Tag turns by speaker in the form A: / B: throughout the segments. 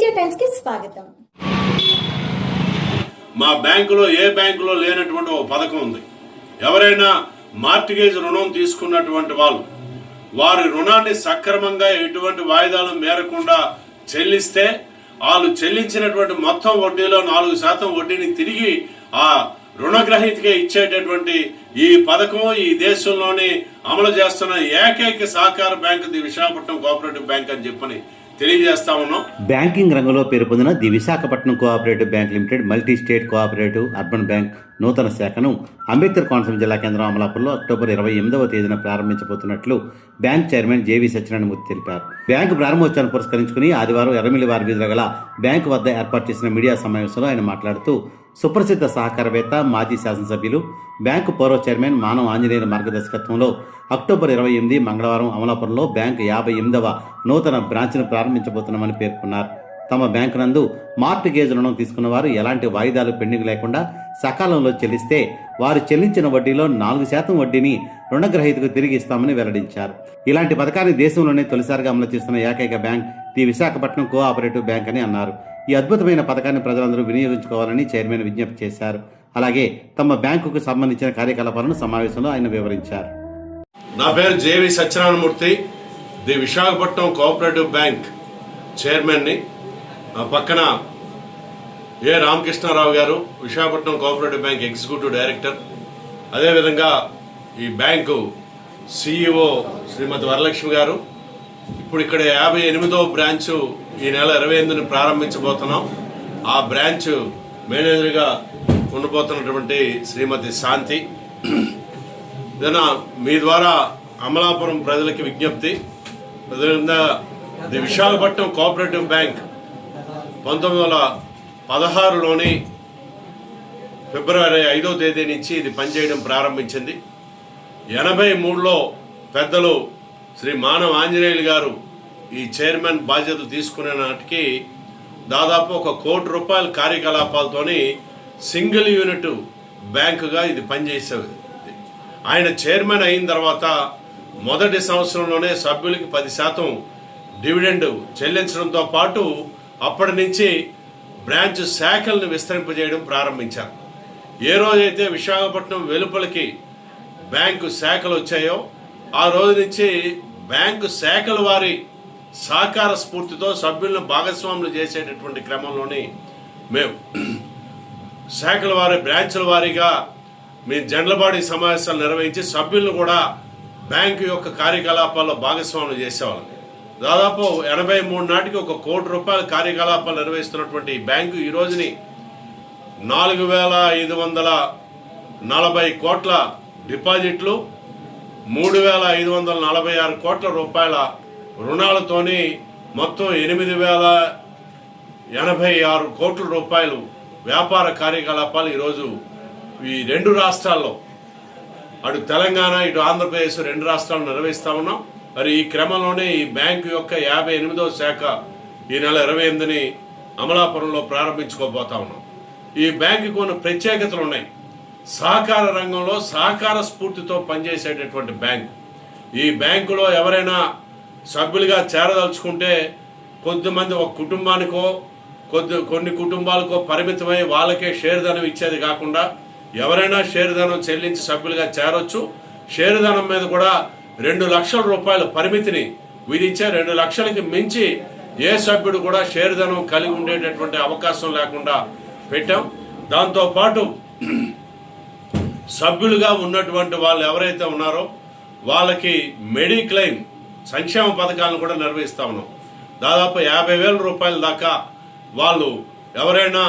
A: తేజ టైమ్స్కి స్వాగతం.
B: మా బ్యాంకులో ఏ బ్యాంకులో లేనటువంటి ఒక పథకం ఉంది. ఎవరైనా మార్టిగేజ్ రుణం తీసుకున్నటువంటి వాళ్ళు వారి రుణాన్ని సక్రమంగా ఎటువంటి వాయిదాలు మేరకుండా చెల్లిస్తే వాళ్ళు చెల్లించినటువంటి మొత్తం వడ్డీలో నాలుగు శాతం వడ్డీని తిరిగి ఆ రుణగ్రహీతకే ఇచ్చేటటువంటి ఈ పథకం ఈ దేశంలోని అమలు చేస్తున్న ఏకైక సహకార bank the Visakhapatnam cooperative bank అని చెప్పని తెలియజేస్తా ఉన్నాం.
C: బ్యాంకింగ్ రంగంలో పేరు పొందిన the Visakhapatnam cooperative bank limited multi state cooperative urban bank నూతన శాఖను అంబేద్కర్ కోనసీమ జిల్లా కేంద్రం అమలాపూర్లో అక్టోబర్ ఇరవై ఎనిమిదవ తేదీన ప్రారంభించబోతున్నట్లు bank chairman J V Satyanarayanamurthy తెలిపారు. బ్యాంకు ప్రారంభోత్సవాన్ని పురస్కరించుకుని ఆదివారం ఎర్రమిల్లి వారి వీధిలో గల బ్యాంకు వద్ద ఏర్పాటు చేసిన మీడియా సమావేశంలో ఆయన మాట్లాడుతూ సుప్రసిద్ధ సహకారవేత్త మాజీ శాసనసభ్యులు బ్యాంకు పౌరవ చైర్మన్ మానవ ఆంజనేయుల మార్గదర్శకత్వంలో అక్టోబర్ ఇరవై ఎనిమిది మంగళవారం అమలాపురంలో బ్యాంకు యాభై ఎనిమిదవ నూతన బ్రాంచ్ను ప్రారంభించబోతున్నామని పేర్కొన్నారు. తమ బ్యాంకు నందు మార్ట్ గేజ్ రుణం తీసుకున్న వారు ఎలాంటి వాయిదాలు పెండింగ్ లేకుండా సకాలంలో చెల్లిస్తే వారు చెల్లించిన వడ్డీలో నాలుగు శాతం వడ్డీని రుణగ్రహీతకు తిరిగి ఇస్తామని వెల్లడించారు. ఇలాంటి పథకాన్ని దేశంలోనే తొలిసారిగా అమలు చేస్తున్న ఏకైక bank the Visakhapatnam cooperative bank అని అన్నారు. ఈ అద్భుతమైన పథకాన్ని ప్రజలందరూ వినియోగించుకోవాలని చైర్మన్ విజ్ఞప్తి చేశారు. అలాగే తమ బ్యాంకుకు సంబంధించిన కార్యకలాపాలను సమావేశంలో ఆయన వివరించారు.
B: నా పేరు J V Satyanarayanamurthy. The Visakhapatnam cooperative bank చైర్మన్ని. ఆ పక్కన ఏ రామకృష్ణారావు గారు Visakhapatnam cooperative bank executive director అదేవిధంగా ఈ బ్యాంకు సిఇఓ శ్రీమతి వరలక్ష్మి గారు. ఇప్పుడు ఇక్కడ యాభై ఎనిమిదో బ్రాంచ్ ఈ నెల ఇరవై ఎనిమిదిని ప్రారంభించబోతున్నాం. ఆ బ్రాంచ్ మేనేజర్గా ఉండబోతున్నటువంటి శ్రీమతి శాంతి. ఏదైనా మీ ద్వారా అమలాపురం ప్రజలకి విజ్ఞప్తి? అదేవిధంగా ది విశాఖపట్నం కోఆపరేటివ్ బ్యాంక్ పంతొమ్మిది వందల పదహారులోని ఫిబ్రవరి ఐదో తేదీ నుంచి ఇది పనిచేయడం ప్రారంభించింది. ఎనభై మూడులో పెద్దలు శ్రీ మానవ ఆంజనేయులు గారు ఈ చైర్మన్ బాధ్యతలు తీసుకునే నాటికి దాదాపు ఒక కోటి రూపాయల కార్యకలాపాలతోని సింగిల్ యూనిట్ బ్యాంకుగా ఇది పనిచేసేది. ఆయన చైర్మన్ అయిన తర్వాత మొదటి సంవత్సరంలోనే సభ్యులకి పది శాతం డివిడెండ్ చెల్లించడంతో పాటు అప్పటి నుంచి బ్రాంచ్ శాఖలను విస్తరింపజేయడం ప్రారంభించారు ఏ రోజైతే విశాఖపట్నం వెలుపలికి బ్యాంకు శాఖలు వచ్చాయో ఆ రోజు నుంచి బ్యాంకు శాఖల వారి సహకార స్ఫూర్తితో సభ్యులను భాగస్వాములు చేసేటటువంటి క్రమంలోని మేము శాఖల వారి బ్రాంచ్ల వారీగా మేము జండ్లబాడి సమావేశాలు నిర్వహించి సభ్యులను కూడా బ్యాంకు యొక్క కార్యకలాపాల్లో భాగస్వాములు చేసేవాళ్ళం. దాదాపు ఎనభై మూడు నాటికి ఒక కోటి రూపాయల కార్యకలాపాలు నిర్వహిస్తున్నటువంటి బ్యాంకు ఈ రోజుని నాలుగు వేల ఐదు వందల నలభై కోట్ల డిపాజిట్లు మూడు వేల ఐదు వందల నలభై ఆరు కోట్ల రూపాయల రుణాలతోని మొత్తం ఎనిమిది వేల ఎనభై ఆరు కోట్ల రూపాయలు వ్యాపార కార్యకలాపాలు ఈరోజు ఈ రెండు రాష్ట్రాల్లో అటు తెలంగాణ ఇటు ఆంధ్రప్రదేశ్ రెండు రాష్ట్రాలు నిర్వహిస్తా ఉన్నాం. మరి ఈ క్రమంలోనే ఈ బ్యాంకు యొక్క యాభై ఎనిమిదవ శాఖ ఈ నెల ఇరవై ఎనిమిదిని అమలాపురంలో ప్రారంభించుకోబోతా ఉన్నాం. ఈ బ్యాంకు కొన్ని ప్రత్యేకతలు ఉన్నాయి. సహకార రంగంలో సహకార స్ఫూర్తితో పనిచేసేటటువంటి బ్యాంకు. ఈ బ్యాంకులో ఎవరైనా సభ్యులుగా చేరదలుచుకుంటే కొద్దిమంది ఒక కుటుంబానికో కొద్ది కొన్ని కుటుంబాలకో పరిమితమై వాళ్ళకే షేర్ ధనం ఇచ్చేది కాకుండా ఎవరైనా షేర్ ధనం చెల్లించి సభ్యులుగా చేరొచ్చు. షేర్ ధనం మీద కూడా రెండు లక్షల రూపాయల పరిమితిని విధించే రెండు లక్షలకి మించి ఏ సభ్యుడు కూడా షేర్ ధనం కలిగి ఉండేటటువంటి అవకాశం లేకుండా పెట్టాం. దాంతోపాటు సభ్యులుగా ఉన్నటువంటి వాళ్ళు ఎవరైతే ఉన్నారో వాళ్ళకి మెడిక్లెయిమ్ సంక్షేమ పథకాలను కూడా నిర్వహిస్తా ఉన్నాం. దాదాపు యాభై వేల రూపాయల దాకా వాళ్ళు ఎవరైనా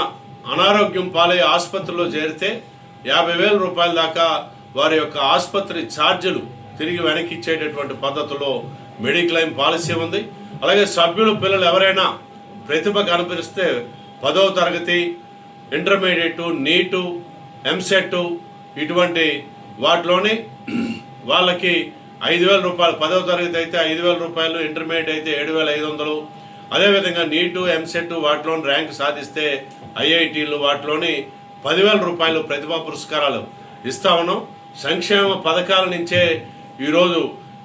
B: అనారోగ్యం పాలై ఆసుపత్రిలో చేరితే యాభై వేల రూపాయల దాకా వారి యొక్క ఆసుపత్రి ఛార్జీలు తిరిగి వెనక్కి ఇచ్చేటటువంటి పద్ధతిలో మెడిక్లెయిమ్ పాలసీ ఉంది. అలాగే సభ్యులు పిల్లలు ఎవరైనా ప్రతిభ కనిపిస్తే పదవ తరగతి ఇంటర్మీడియట్ నీటు ఎంసెట్ ఇటువంటి వాటిలోని వాళ్ళకి ఐదు వేల రూపాయలు పదవ తరగతి అయితే ఐదు వేల రూపాయలు ఇంటర్మీడియట్ అయితే ఏడు వేల ఐదు వందలు. అదేవిధంగా నీటు ఎంసెట్ వాటిలోని ర్యాంక్ సాధిస్తే ఐఐటీలు వాటిలోని పదివేల రూపాయలు ప్రతిభా పురస్కారాలు ఇస్తా ఉన్నాం. సంక్షేమ పథకాల నుంచే ఈరోజు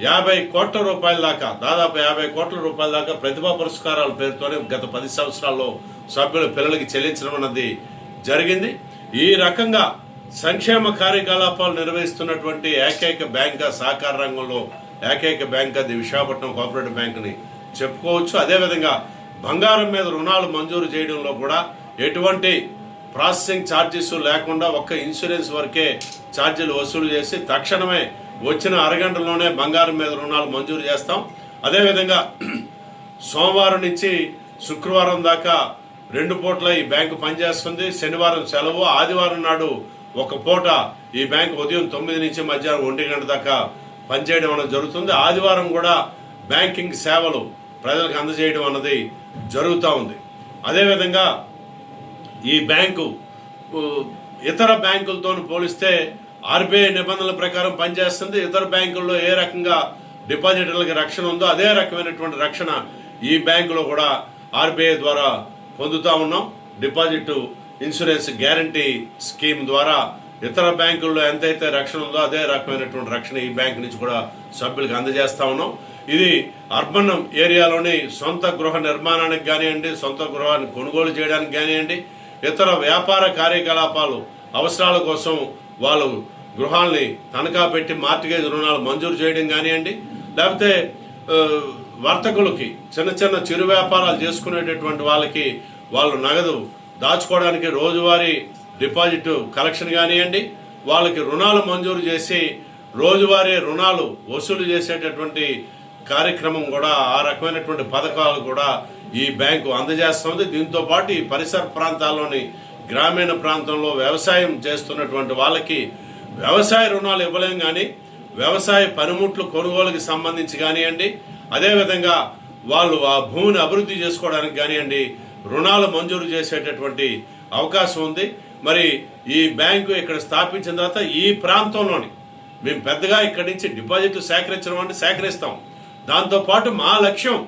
B: యాభై కోట్ల రూపాయల దాకా దాదాపు యాభై కోట్ల రూపాయల దాకా ప్రతిభా పురస్కారాల పేరుతోనే గత పది సంవత్సరాల్లో సభ్యులు పిల్లలకి చెల్లించడం అన్నది జరిగింది. ఈ రకంగా సంక్షేమ కార్యకలాపాలు నిర్వహిస్తున్నటువంటి ఏకైక బ్యాంక్ సహకార రంగంలో ఏకైక బ్యాంక్ అది విశాఖపట్నం కోఆపరేటివ్ బ్యాంక్ని చెప్పుకోవచ్చు. అదేవిధంగా బంగారం మీద రుణాలు మంజూరు చేయడంలో కూడా ఎటువంటి ప్రాసెసింగ్ ఛార్జెస్ లేకుండా ఒక్క ఇన్సూరెన్స్ వరకే ఛార్జీలు వసూలు చేసి తక్షణమే వచ్చిన అరగంటలోనే బంగారం మీద రుణాలు మంజూరు చేస్తాం. అదేవిధంగా సోమవారం నుంచి శుక్రవారం దాకా రెండు పూట్ల ఈ బ్యాంకు పనిచేస్తుంది. శనివారం సెలవు ఆదివారం నాడు ఒక పూట ఈ బ్యాంకు ఉదయం తొమ్మిది నుంచి మధ్యాహ్నం ఒంటి గంట దాకా పనిచేయడం అనేది జరుగుతుంది. ఆదివారం కూడా బ్యాంకింగ్ సేవలు ప్రజలకు అందజేయడం అన్నది జరుగుతూ ఉంది. అదేవిధంగా ఈ బ్యాంకు ఇతర బ్యాంకులతో పోలిస్తే ఆర్బీఐ నిబంధనల ప్రకారం పనిచేస్తుంది. ఇతర బ్యాంకుల్లో ఏ రకంగా డిపాజిటర్లకి రక్షణ ఉందో అదే రకమైనటువంటి రక్షణ ఈ బ్యాంకులో కూడా ఆర్బీఐ ద్వారా పొందుతా ఉన్నాం. డిపాజిట్ ఇన్సూరెన్స్ గ్యారంటీ స్కీమ్ ద్వారా ఇతర బ్యాంకుల్లో ఎంతైతే రక్షణ ఉందో అదే రకమైనటువంటి రక్షణ ఈ బ్యాంక్ నుంచి కూడా సభ్యులకు అందజేస్తా ఉన్నాం. ఇది అర్బన్ ఏరియాలోని సొంత గృహ నిర్మాణానికి కానివ్వండి సొంత గృహాన్ని కొనుగోలు చేయడానికి కానివ్వండి ఇతర వ్యాపార కార్యకలాపాలు అవసరాల కోసం వాళ్ళు గృహాల్ని తనఖా పెట్టి మార్టిగేజ్ రుణాలు మంజూరు చేయడం కానివ్వండి లేకపోతే వర్తకులకి చిన్న చిన్న చిరు వ్యాపారాలు చేసుకునేటటువంటి వాళ్ళకి వాళ్ళు నగదు దాచుకోవడానికి రోజువారీ డిపాజిట్ కలెక్షన్ కానివ్వండి వాళ్ళకి రుణాలు మంజూరు చేసి రోజువారీ రుణాలు వసూలు చేసేటటువంటి కార్యక్రమం కూడా ఆ రకమైనటువంటి పథకాలు కూడా ఈ బ్యాంకు అందజేస్తుంది. దీంతో పాటు ఈ పరిసర ప్రాంతాల్లోని గ్రామీణ ప్రాంతంలో వ్యవసాయం చేస్తున్నటువంటి వాళ్ళకి వ్యవసాయ రుణాలు ఇవ్వలేం కానీ వ్యవసాయ పనిముట్లు కొనుగోలుకి సంబంధించి కానివ్వండి అదేవిధంగా వాళ్ళు ఆ భూమిని అభివృద్ధి చేసుకోవడానికి కానివ్వండి రుణాలు మంజూరు చేసేటటువంటి అవకాశం ఉంది. మరి ఈ బ్యాంకు ఇక్కడ స్థాపించిన తర్వాత ఈ ప్రాంతంలోని మేము పెద్దగా ఇక్కడి నుంచి డిపాజిట్లు సేకరించడం అంటే సేకరిస్తాం దాంతోపాటు మా లక్ష్యం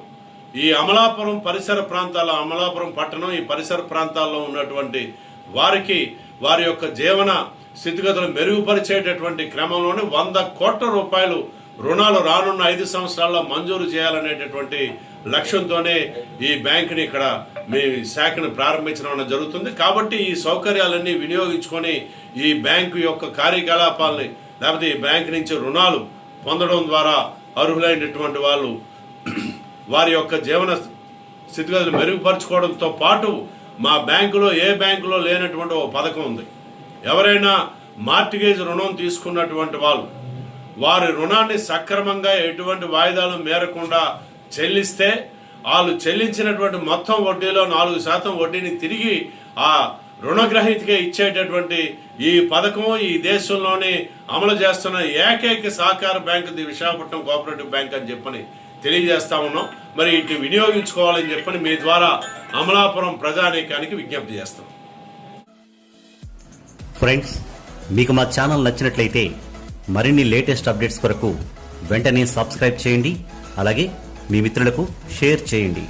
B: ఈ అమలాపురం పరిసర ప్రాంతాల అమలాపురం పట్టణం ఈ పరిసర ప్రాంతాల్లో ఉన్నటువంటి వారికి వారి యొక్క జీవన స్థితిగతులు మెరుగుపరిచేటటువంటి క్రమంలోనే వంద కోట్ల రూపాయలు రుణాలు రానున్న ఐదు సంవత్సరాల్లో మంజూరు చేయాలనేటటువంటి లక్ష్యంతోనే ఈ బ్యాంకుని ఇక్కడ మీ శాఖను ప్రారంభించడం జరుగుతుంది. కాబట్టి ఈ సౌకర్యాలన్నీ వినియోగించుకొని ఈ బ్యాంకు యొక్క కార్యకలాపాలని లేకపోతే ఈ బ్యాంకు నుంచి రుణాలు పొందడం ద్వారా అర్హులైనటువంటి వాళ్ళు వారి యొక్క జీవన స్థితిగతులు మెరుగుపరచుకోవడంతో పాటు మా బ్యాంకులో ఏ బ్యాంకులో లేనటువంటి ఒక పథకం ఉంది. ఎవరైనా మార్టిగేజ్ రుణం తీసుకున్నటువంటి వాళ్ళు వారి రుణాన్ని సక్రమంగా ఎటువంటి వాయిదాలు మేరకుండా చెల్లిస్తే వాళ్ళు చెల్లించినటువంటి మొత్తం వడ్డీలో నాలుగు శాతం వడ్డీని తిరిగి ఆ రుణగ్రహీతకే ఇచ్చేటటువంటి ఈ పథకం ఈ దేశంలోనే అమలు చేస్తున్న ఏకైక సహకార bank the Visakhapatnam cooperative bank అని చెప్పని తెలియజేస్తా ఉన్నాం. మరి ఇటు వినియోగించుకోవాలని చెప్పని మీ ద్వారా అమలాపురం ప్రజానీకానికి విజ్ఞప్తి చేస్తాం.
C: ఫ్రెండ్స్ మీకు మా ఛానల్ నచ్చినట్లయితే మరిన్ని లేటెస్ట్ అప్డేట్స్ కొరకు వెంటనే సబ్స్క్రైబ్ చేయండి అలాగే మీ మిత్రులకు షేర్ చేయండి.